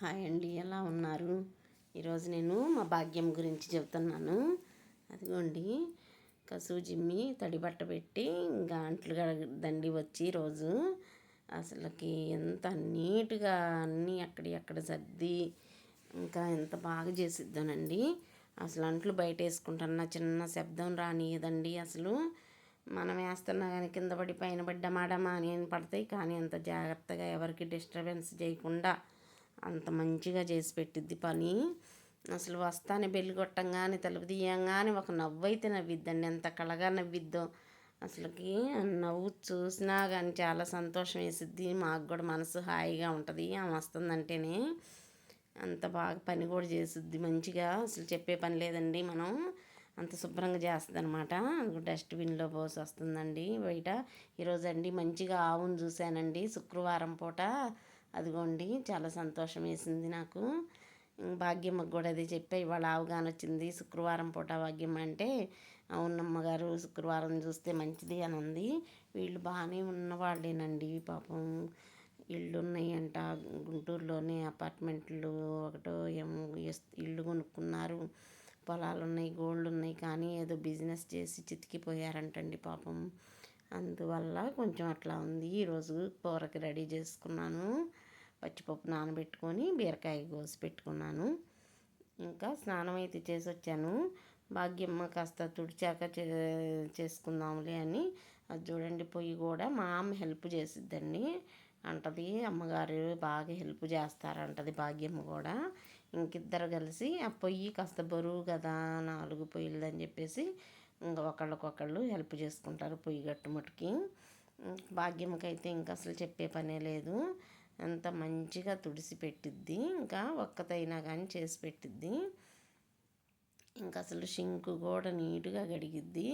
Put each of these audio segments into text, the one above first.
Hi అండి ఎలా ఉన్నారు? ఈరోజు నేను మా భాగ్యం గురించి చెబుతున్నాను. అదిగోండి కసు జిమ్మి తడి బట్ట పెట్టి గాంట్లు దండి వచ్చి రోజు అసలుకి ఎంత నీట్గా అన్నీ అక్కడి అక్కడ సర్ది ఇంకా ఎంత బాగా చేసిద్దానండి. అసలు అంట్లు బయట వేసుకుంటున్న చిన్న శబ్దం రానియదండి అసలు. మనం వేస్తున్నా కానీ కింద పడి పైన పడ్డమాడమా అని పడతాయి కానీ అంత జాగ్రత్తగా ఎవరికి డిస్టర్బెన్స్ చేయకుండా అంత మంచిగా చేసి పెట్టిద్ది పని. అసలు వస్తానే బెల్లి కొట్టంగానే తలుపు తీయంగానే ఒక నవ్వు అయితే నవ్విద్దండి. ఎంత కళగా నవ్విద్దో. అసలుకి నవ్వు చూసినా కానీ చాలా సంతోషం వేసిద్ది. మాకు కూడా మనసు హాయిగా ఉంటుంది. ఆమె వస్తుందంటేనే అంత బాగా పని కూడా చేసిద్ది మంచిగా. అసలు చెప్పే పని లేదండి మనం. అంత శుభ్రంగా చేస్తుంది అనమాట డస్ట్బిన్లో పోసి వస్తుందండి బయట. ఈరోజు అండి మంచిగా ఆవును చూశానండి శుక్రవారం పూట. అదిగోండి చాలా సంతోషం వేసింది నాకు. భాగ్యమ్మకు కూడా అదే చెప్పా ఇవాళ అవగాహన వచ్చింది శుక్రవారం పూట భాగ్యమ్మ అంటే అవునమ్మగారు శుక్రవారం చూస్తే మంచిది అని ఉంది. వీళ్ళు బాగానే ఉన్నవాళ్ళేనండి పాపం. ఇళ్ళు ఉన్నాయంట గుంటూరులోనే అపార్ట్మెంట్లు ఒకటో ఏమో ఇల్లు కొనుక్కున్నారు. పొలాలు ఉన్నాయి గోల్డ్ ఉన్నాయి కానీ ఏదో బిజినెస్ చేసి చితికిపోయారంటండి పాపం. అందువల్ల కొంచెం అట్లా ఉంది. ఈరోజు కూరకి రెడీ చేసుకున్నాను. పచ్చిపప్పు నానబెట్టుకొని బీరకాయ కోసి పెట్టుకున్నాను. ఇంకా స్నానం అయితే చేసి వచ్చాను భాగ్యమ్మ కాస్త తుడిచాక చే చేసుకుందాంలే అని. అది చూడండి పొయ్యి కూడా మా అమ్మ హెల్ప్ చేసిద్దండి. అంటది అమ్మగారు బాగా హెల్ప్ చేస్తారంటది భాగ్యమ్మ కూడా. ఇంకిద్దరు కలిసి ఆ పొయ్యి కాస్త బరువు కదా నాలుగు పొయ్యిలు అని చెప్పేసి ఇంకా ఒకళ్ళకొకళ్ళు హెల్ప్ చేసుకుంటారు పొయ్యి గట్టుమటుకి భాగ్యమ్మకైతే ఇంకా అసలు చెప్పే పనే లేదు. అంత మంచిగా తుడిసి పెట్టిద్ది. ఇంకా ఒక్కతైనా కానీ చేసి పెట్టిద్ది. ఇంకా అసలు షింకు కూడా నీట్గా గడిగిద్ది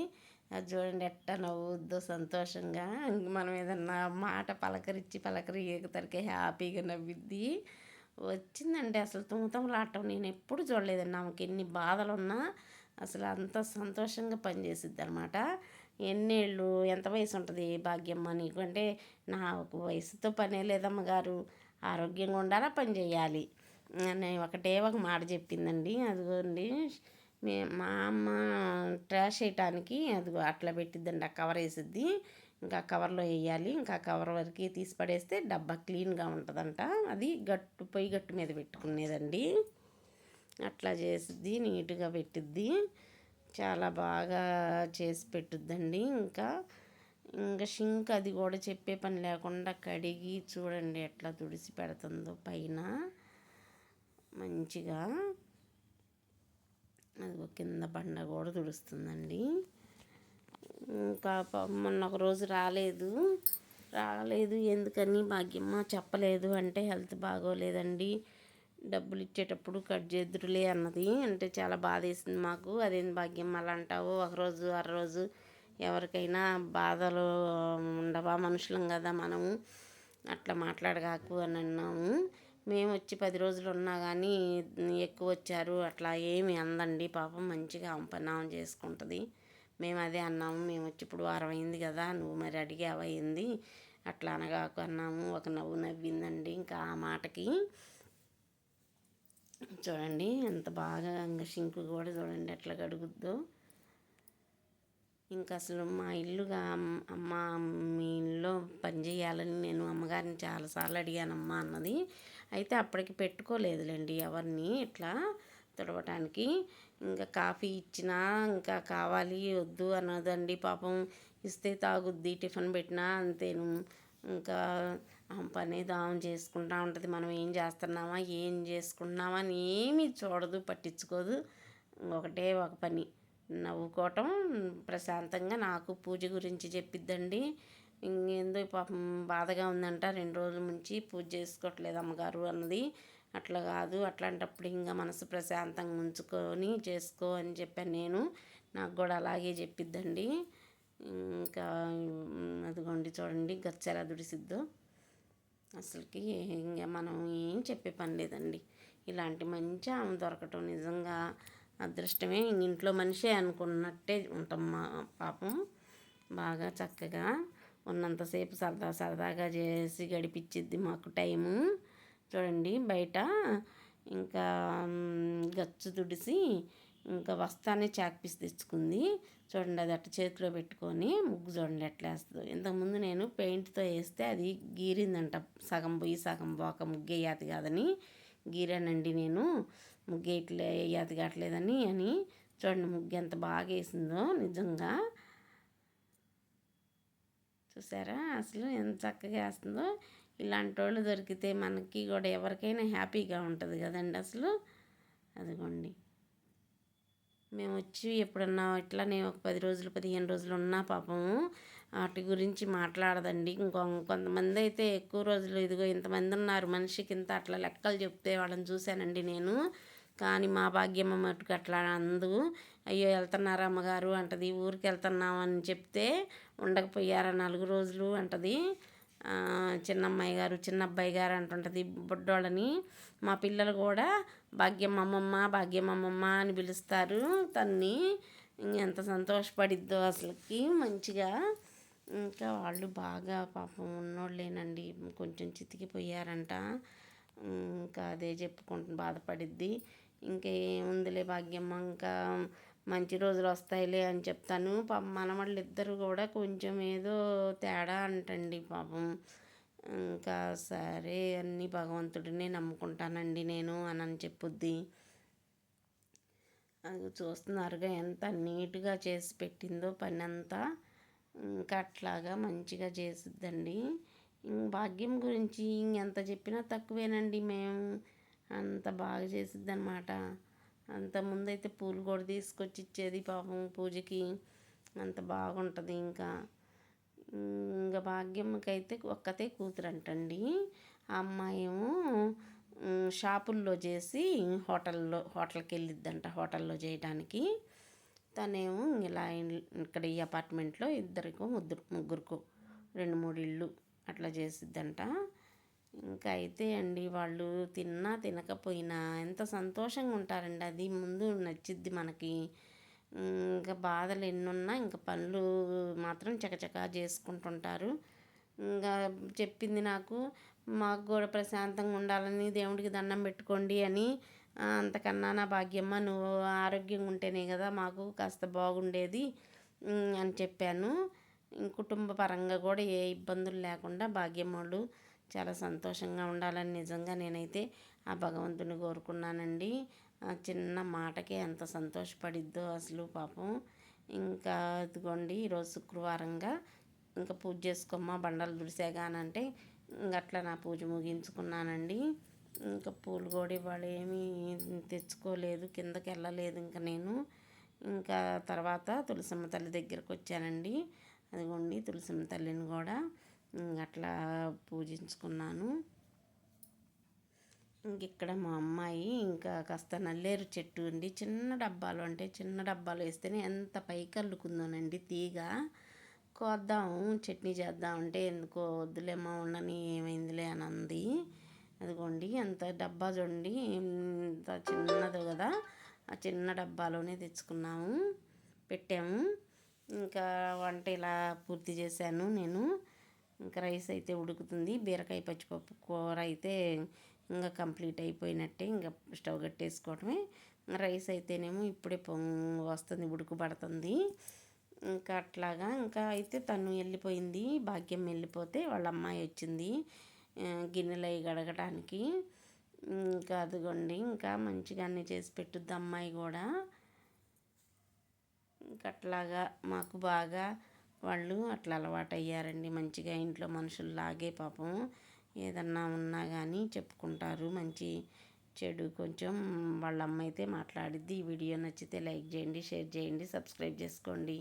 అది చూడండి ఎట్టా నవ్వుద్దో సంతోషంగా. మనం ఏదన్నా మాట పలకరించి పలకరి ఏకతరికి హ్యాపీగా నవ్విద్ది. వచ్చిందండి అసలు తుమతమలాటం నేను ఎప్పుడు చూడలేదండి ఆమెకి ఎన్ని బాధలు ఉన్నా అసలు అంత సంతోషంగా పనిచేసిద్ది అనమాట ఎన్నేళ్ళు ఎంత వయసు ఉంటుంది భాగ్యమ్మ నీకు? అంటే నాకు వయసుతో పనే లేదమ్మ గారు. ఆరోగ్యంగా ఉండాలా పని చేయాలి. నేను ఒకటే ఒక మాట చెప్పిందండి. అదిగోండి మే మా అమ్మ ట్రాష్ వేయటానికి అది అట్లా పెట్టిద్దండి. ఆ కవర్ వేసిద్ది. ఇంకా కవర్లో వేయాలి. ఇంకా కవర్ వరకు తీసి పడేస్తే డబ్బా క్లీన్గా ఉంటుందంట. అది గట్టు పొయ్యి గట్టు మీద పెట్టుకునేదండి. అట్లా చేసిద్ది నీట్గా పెట్టిద్ది. చాలా బాగా చేసి పెట్టుద్దండి ఇంకా. ఇంకా షింక్ అది కూడా చెప్పే పని లేకుండా కడిగి చూడండి ఎట్లా తుడిసి పెడుతుందో పైన. మంచిగా. అది కింద బండ కూడా తుడుస్తుందండి. ఇంకా మొన్న ఒక రోజు రాలేదు. రాలేదు ఎందుకని? భాగ్యమ్మ చెప్పలేదు అంటే హెల్త్ బాగోలేదండి. డబ్బులు ఇచ్చేటప్పుడు కట్ చేద్దురులే అన్నది. అంటే చాలా బాధ వేసింది మాకు. అదేం భాగ్యం? అలా అంటావు. ఒకరోజు రోజు ఎవరికైనా బాధలు ఉండవా? మనుషులం కదా మనము. అట్లా మాట్లాడగాకు అని అన్నాము. మేము వచ్చి పది రోజులు ఉన్నా కానీ ఎక్కువ వచ్చారు. అట్లా ఏమి అందండి. పాపం మంచిగా అంపనామం చేసుకుంటుంది. మేము అదే అన్నాము. మేము వచ్చి ఇప్పుడు వారం అయింది కదా. నువ్వు మరి అడిగావయింది అట్లా అనగాకు అన్నాము. ఒక నవ్వు నవ్విందండి. ఇంకా ఆ మాటకి చూడండి ఎంత బాగా ఇంకా షింకు కూడా చూడండి ఎట్లా కడుగుద్దో. ఇంకా అసలు మా ఇల్లుగా అమ్మ మీ ఇంట్లో పనిచేయాలని నేను అమ్మగారిని చాలాసార్లు అడిగానమ్మా అన్నది. అయితే అప్పటికి పెట్టుకోలేదులేండి ఎవరిని ఇట్లా తుడవటానికి. ఇంకా కాఫీ ఇచ్చినా ఇంకా కావాలి వద్దు అన్నదండి పాపం. ఇస్తే తాగుద్ది టిఫిన్ పెట్టినా అంతేను. ఇంకా పని దావం చేసుకుంటా ఉంటుంది. మనం ఏం చేస్తున్నామా ఏం చేసుకుంటున్నామా అని ఏమీ చూడదు పట్టించుకోదు. ఒకటే ఒక పని. నవ్వుకోవటం ప్రశాంతంగా నాకు పూజ గురించి చెప్పిద్దండి. ఇంకేందో పాపం బాధగా ఉందంట. రెండు రోజుల నుంచి పూజ చేసుకోవట్లేదు అమ్మగారు అన్నది. అట్లా కాదు. అట్లాంటప్పుడు ఇంకా మనసు ప్రశాంతంగా ఉంచుకొని చేసుకో అని చెప్పాను నేను. నాకు కూడా అలాగే చెప్పిద్దండి. ఇంకా అదిగోండి చూడండి. గచ్చెలా దుడిసిద్దో. అసలుకి ఇంకా మనం ఏం చెప్పే పని లేదండి. ఇలాంటి మంచి ఆమె దొరకటం నిజంగా అదృష్టమే. ఇంట్లో మనిషే అనుకున్నట్టే ఉంటాం మా పాపం. బాగా చక్కగా ఉన్నంతసేపు సరదా సరదాగా చేసి గడిపించిద్ది మాకు టైము. చూడండి బయట ఇంకా గచ్చు తుడిసి ఇంకా వస్తానే చాక్పీస్ తెచ్చుకుంది. చూడండి అది అట్ట చేతిలో పెట్టుకొని ముగ్గు చూడండి ఎట్లా వేస్తుందో. ఇంతకుముందు నేను పెయింట్తో వేస్తే అది గీరిందంట సగం పోయి సగం పోక ముగ్గు కాదని. గీరానండి నేను. ముగ్గేయట్లే వేయాది కావట్లేదని అని. చూడండి ముగ్గు ఎంత బాగా వేసిందో నిజంగా. చూసారా? అసలు ఎంత చక్కగా వేస్తుందో. ఇలాంటి వాళ్ళు దొరికితే మనకి కూడా ఎవరికైనా హ్యాపీగా ఉంటుంది కదండి అసలు. అదిగోండి. మేము వచ్చి ఎప్పుడన్నా నేను ఒక పది రోజులు పదిహేను రోజులు ఉన్నా పాపం వాటి గురించి మాట్లాడదండి. ఇంకో కొంతమంది అయితే ఎక్కువ రోజులు ఇదిగో ఇంతమంది ఉన్నారు. మనిషికి ఇంత అట్లా లెక్కలు చెప్తే వాళ్ళని చూశానండి నేను. కానీ మా భాగ్యమ్మ మటుకు అట్లా అందు. అయ్యో వెళ్తున్నారా అమ్మగారు? అంటది. ఊరికి వెళ్తున్నామని చెప్తే ఉండకపోయారా నాలుగు రోజులు అంటది. చిన్న అమ్మాయి గారు చిన్న అబ్బాయి గారు అంటుంటుంది బుడ్డోళ్ళని. మా పిల్లలు కూడా భాగ్యం అమ్మమ్మ భాగ్యం అమ్మమ్మ అని పిలుస్తారు. తన్ని ఎంత సంతోషపడిద్దో అసలుకి. మంచిగా ఇంకా వాళ్ళు బాగా పాపం ఉన్నోళ్ళేనండి. కొంచెం చితికిపోయారంట. ఇంకా అదే చెప్పుకుంటు బాధపడిద్ది. ఇంకా ఏముందిలే భాగ్యమ్మ ఇంకా మంచి రోజులు వస్తాయిలే అని చెప్తాను. పాపం మనవాళ్ళు ఇద్దరు కూడా కొంచెం ఏదో తేడా అంటండి పాపం. ఇంకా సరే అన్నీ భగవంతుడినే నమ్ముకుంటానండి నేను అని అని చెప్పుద్ది. అది చూస్తున్నారుగా ఎంత నీట్గా చేసి పెట్టిందో పని అంతా ఇంకా అట్లాగా మంచిగా చేసిద్దండి. భాగ్యం గురించి ఇంకెంత చెప్పినా తక్కువేనండి మేము అంత బాగా చేసిద్ది అనమాట అంత ముందైతే పూలు కూడా తీసుకొచ్చి ఇచ్చేది పాపం పూజకి. అంత బాగుంటుంది ఇంకా. ఇంకా భాగ్యమ్మకైతే ఒక్కతే కూతురు అంటండి ఆ అమ్మాయేమో షాపుల్లో చేసి హోటల్లో హోటల్కి వెళ్ళిద్దంట హోటల్లో చేయడానికి తనేమో ఇలా ఇక్కడ ఈ అపార్ట్మెంట్లో ఇద్దరికో ముగ్గురు ముగ్గురుకో రెండు మూడు ఇళ్ళు అట్లా చేసిద్దంట. ఇంకా అయితే అండి వాళ్ళు తిన్నా తినకపోయినా ఎంత సంతోషంగా ఉంటారండి అది ముందు నచ్చిద్ది మనకి. ఇంకా బాధలు ఎన్నున్నా ఇంకా పనులు మాత్రం చకచకా చేసుకుంటుంటారు. ఇంకా చెప్పింది నాకు మాకు కూడా ప్రశాంతంగా ఉండాలని దేవుడికి దండం పెట్టుకోండి అని అంతకన్నా నా భాగ్యమ్మ నువ్వు ఆరోగ్యంగా ఉంటేనే కదా మాకు కాస్త బాగుండేది అని చెప్పాను. కుటుంబ పరంగా కూడా ఏ ఇబ్బందులు లేకుండా భాగ్యమ్మోళ్ళు చాలా సంతోషంగా ఉండాలని నిజంగా నేనైతే ఆ భగవంతుని కోరుకున్నానండి. చిన్న మాటకే ఎంత సంతోషపడిద్దో అసలు పాపం. ఇంకా ఇదిగోండి ఈరోజు శుక్రవారంగా ఇంకా పూజ చేసుకోమ్మా బండలు దుడిసేగానంటే అట్లా నా పూజ ముగించుకున్నానండి. ఇంకా పూలు కూడా ఇవాళ ఏమీ తెచ్చుకోలేదు కిందకి వెళ్ళలేదు ఇంకా నేను. ఇంకా తర్వాత తులసమ్మ తల్లి దగ్గరకు వచ్చానండి. అదిగోండి తులసమ్మ తల్లిని కూడా అట్లా పూజించుకున్నాను. ఇక్కడ మా అమ్మాయి ఇంకా కాస్త నల్లేరు చెట్టు అండి చిన్న డబ్బాలు అంటే చిన్న డబ్బాలు వేస్తేనే ఎంత పైకి అల్లుకుందోనండి తీగ. కోద్దాము చట్నీ చేద్దాం అంటే ఎందుకో వద్దులేమో ఉండని ఏమైందిలే అని అంది. అదిగోండి అంత డబ్బా చూడండి ఇంత చిన్నది కదా. ఆ చిన్న డబ్బాలోనే తెచ్చుకున్నాము పెట్టాము. ఇంకా వంట ఇలా పూర్తి చేశాను నేను. ఇంకా రైస్ అయితే ఉడుకుతుంది బీరకాయ పచ్చిపప్పు కూర అయితే ఇంకా కంప్లీట్ అయిపోయినట్టే ఇంకా స్టవ్ కట్టేసుకోవటమే. రైస్ అయితేనేమో ఇప్పుడే పొంగు వస్తుంది ఉడుకుపడుతుంది ఇంకా అట్లాగా ఇంకా అయితే తను వెళ్ళిపోయింది భాగ్యం వెళ్ళిపోతే వాళ్ళ అమ్మాయి వచ్చింది గిన్నెలు అవి గడగడానికి ఇంకా అదిగోండి ఇంకా మంచిగానే చేసి పెట్టుద్ది అమ్మాయి కూడా. ఇంకా అట్లాగా మాకు బాగా వాళ్ళు అట్లా అలవాటు అయ్యారండి మంచిగా ఇంట్లో మనుషుల్లాగే పాపం. ఏదన్నా ఉన్నా కానీ చెప్పుకుంటారు. మంచి చెడు కొంచెం వాళ్ళ అమ్మ అయితే మాట్లాడిద్ది. ఈ వీడియో నచ్చితే లైక్ చేయండి షేర్ చేయండి సబ్స్క్రైబ్ చేసుకోండి.